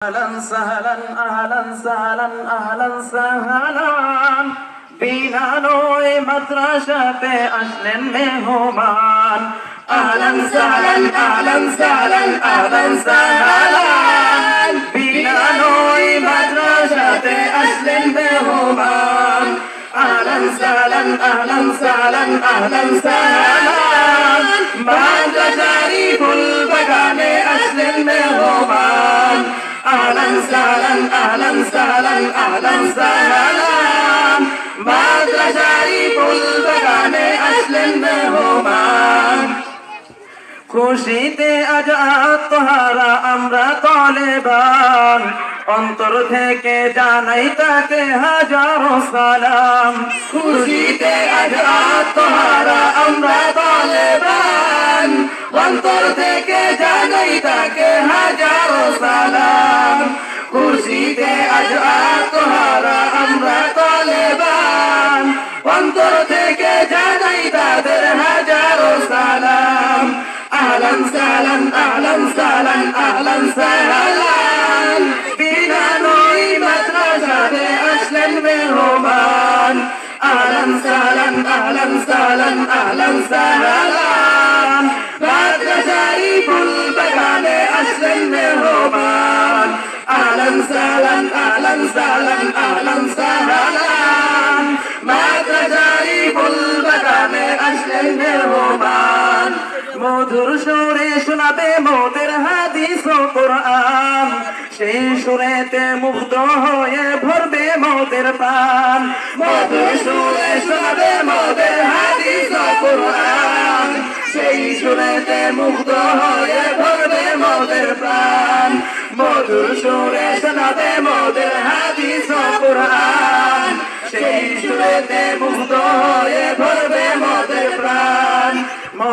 أهلا سهلا أهلا سهلا أهلا سهلا বিনানোয় মাদ্রাসাতে আসলেন মেহমান আহলান সাহলান আহলান সাহলান আহলান সাহলান বিনানোয় মাদ্রাসাতে আসলেন মেহমান আহলান সাহলান আহলান সাহলান আহলান সাহলান মাদ্রাসারি ফুল বাগানে আসলেন মেহমান আহলান আহলান সাহলান আহলান সাহলান মাদ্রাসারি ফুল বাগানে আসলেন মেহমান। খুশিতে আজ আত্মহারা আমরা তলেবান। অন্তর থেকে জানাই তাকে হাজারো সালাম। খুশিতে আজ আত্মহারা আমরা তলেবান। অন্তর থেকে জানাই তাকে অন্তর থেকে জানাই তাদের হাজারো সালাম আহলান সালান আহলান সালান আহলান সালান বিনা নই মাদ্রাসাতে আসলেন মেহমান আহলান সালান আহলান সালান আহলান সালান মাদ্রাসাই ফুল বাগানে আসলেন মেহমান আহলান সালান আহলান সালান আহলান সালান মধুর সুরে শোনাবে মোদের হাদিস ও কোরআন। সেই সুরেতে মুগ্ধ হয়ে ভরবে মোদের প্রাণ। মধুর সুরে শোনাবে মোদের হাদিস ও কোরআন। সেই সুরেতে মুগ্ধ হয়ে ভরবে মোদের প্রাণ। মধুর সুরে শোনাবে মোদের হাদিস ও কোরআন। সেই সুরেতে মুগ্ধ হয়ে ভরবে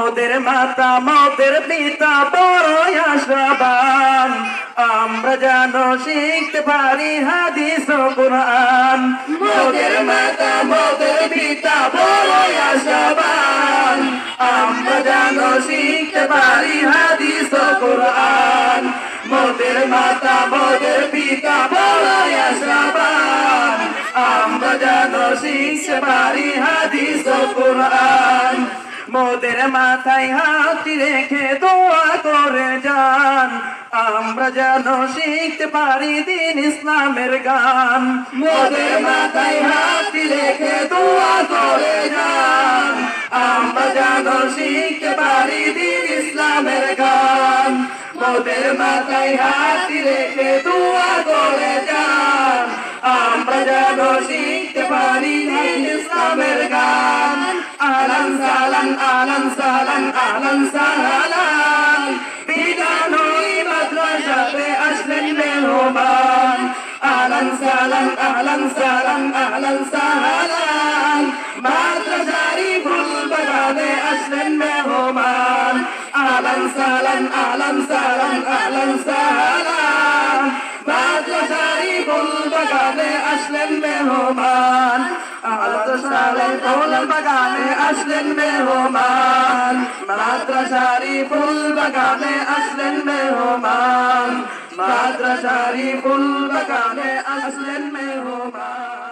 মোদের মাতা মোদের পিতা বড় আশাবান। আমরা যেন শিখতে পারি হাদিস কোরআন। মোদের মাতা মোদের পিতা বড় আশাবান। আমরা যেন শিখতে পারি হাদিস কোরআন। মোদের মাতা মোদের পিতা বড় আশাবান। আমরা যেন শিখতে পারি হাদিস কোরআন। মোদের মাথায় হাতি রেখে দোয়া করে যান। আমরা যেন শিখতে পারি দিন ইসলামের গান। মোদের মাথায় হাতি রেখে দোয়া করে যান। আমরা যেন শিখতে পারি দিন ইসলামের গান। মোদের মাথায় হাত রেখে দোয়া করে যান। আমরা যেন শিখতে পারি দিন ইসলামের গান। সালান আলান সালান আলান সালান বিদানুই মাদ্রাসাতে আসলেন মেহমান। আলান সালান আলান সালান আলান সালান মাদ্রাসারি ফুল বাগানে আসলেন মেহমান। আলান সালান আলান সালান আলান সালান বাগানে আসলেন মেহমান। মাদ্রাসারে ফুল বাগানে আসলেন মেহমান। মাদ্রাসারি ফুল বাগানে আসলেন মেহমান। মাদ্রাসারি ফুল বাগানে আসলেন মেহমান।